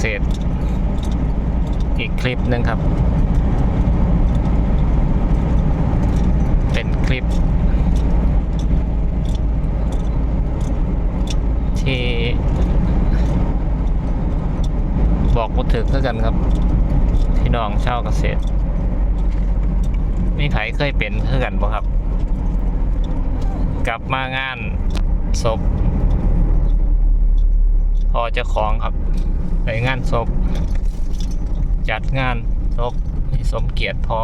เกษอีกคลิปหนึ่งครับ เป็นคลิป ที่บอกพูดถึงเท่ากันครับ พี่น้องชาวเกษตรมีไผเคยเป็นเท่ากันบ่ครับ กลับมางานศพพอเจ้าของครับ ไปงานศพ จัดงานศพมีสมเกียรติพอ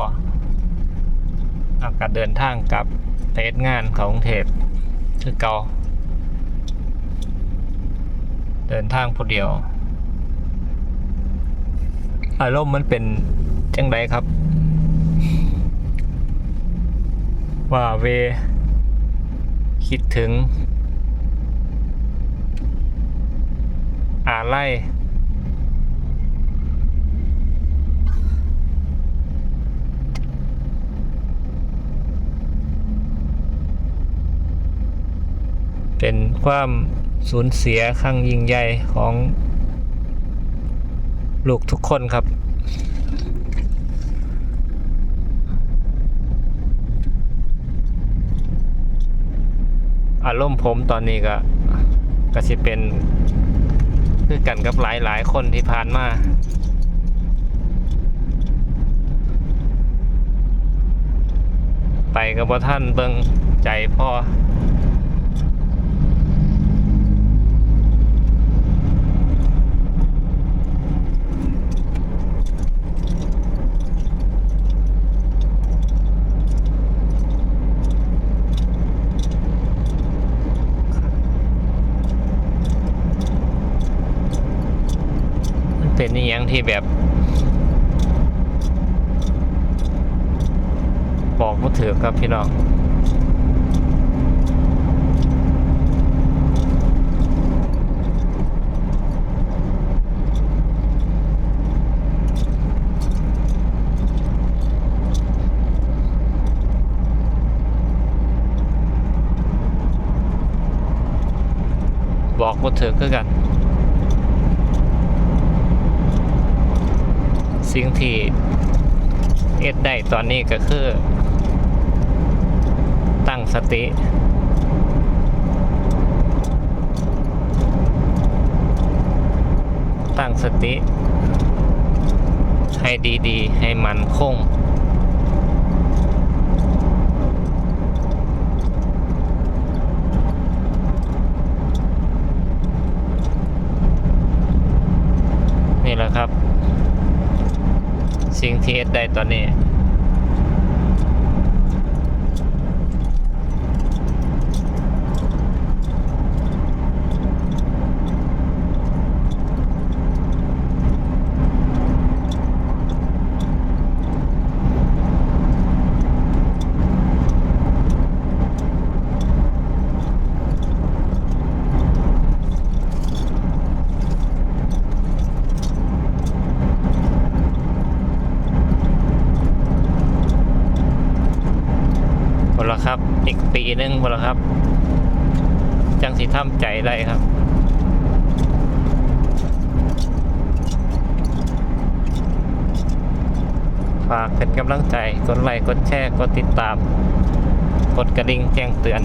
อากาศเดินทางกลับไปเฮ็ดงานของเทพคือเกาเดินทางผู้เดียว อารมณ์มันเป็นจังไดครับ ว่าเว คิดถึง อาไล่ เป็นความสูญเสียครั้งยิ่งใหญ่ของลูกทุกคนครับ อารมณ์ผมตอนนี้ก็ก็สิเป็นคือกันกับหลายหลายคนที่ผ่านมาไปกับว่ท่านเบิงใจพ่อ เป็นอหยังที่แบบบอกมาถือครับพี่น้องบอกมาถือคือกัน สิ่งที่เอ็ดได้ตอนนี้ก็คือ ตั้งสติ ตั้งสติ ให้ดีๆ ให้มันคงนี่แหละครับิงที่เอสได้ตอนนี้ หมดแล้วครับ อีกปี หนึงหมดแล้วครับ จังสิทำใจได้ครับฝากเป็นกำลังใจ กดไลค์ กดแชร์ กดติดตาม กดกระดิ่งแจ้งเตือน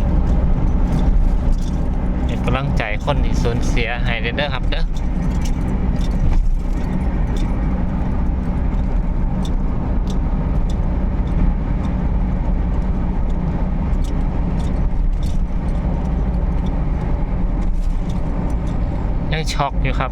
เป็นกำลังใจคนที่สูญเสียให้เด้อครับเด้อ ช็อกอยู่ครับ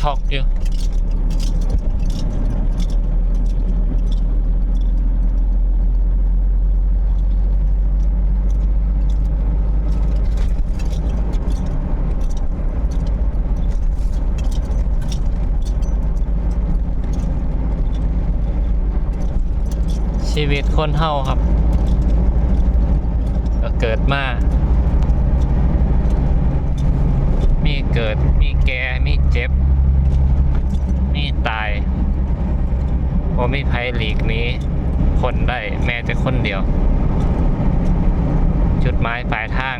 ช็อกอยู่ ชีวิตคนเฮาครับ ก็เกิดมา มีเกิด มีแก่ มีเจ็บ มีตายว่าไม่ไพ่หลีกนี้ คนได้แม้แต่คนเดียว จุดหมายปลายทาง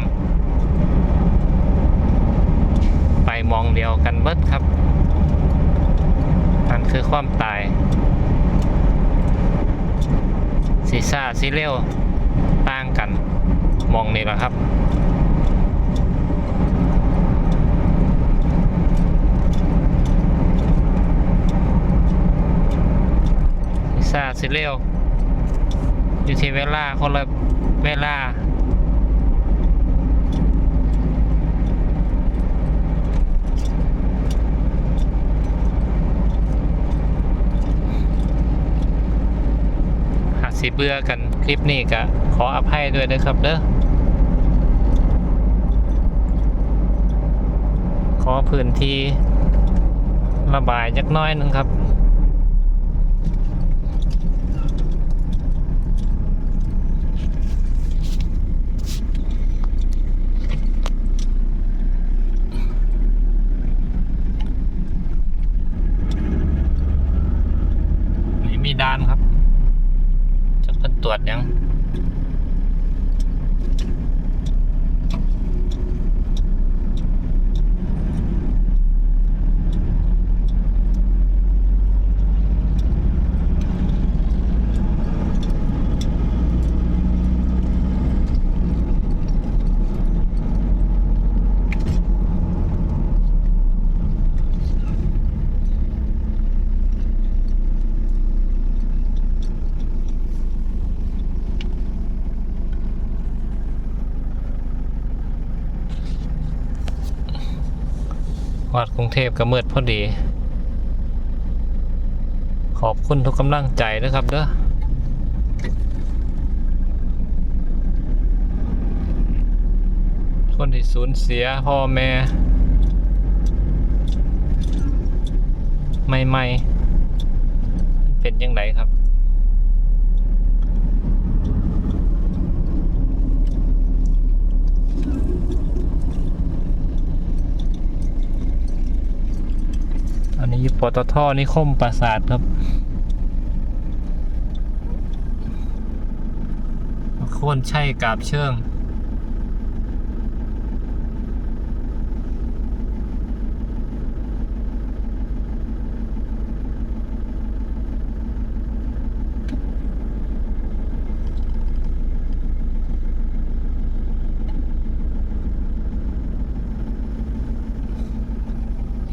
ไปมองเดียวกันเบิดครับนั่นคือความตาย สีซ่าสีเร็วต่างกันมองนี่แหละครับสีซ่าสีเร็วอยู่ที่เวลาคนละเวลา สิเบื่อกันคลิปนี้ก็ขออภัยด้วยนะครับเด้อขอพื้นที่ระบายจักน้อยหนึงครับ นี่มีด่านครับ จะเพิ่นตรวจยังัดกรุงเทพก็มืดพอดี ขอบคุณทุกกำลังใจนะครับเด้อคนที่สูญเสียพ่อแม่ใหม่ๆมันเป็นยังไงครับ อันนี้อยู่ ปตทนิคมปราสาทครับโคนใช่กาบเชิง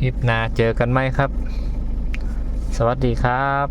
ลิปหน้าเจอกันไหมครับ สวัสดีครับ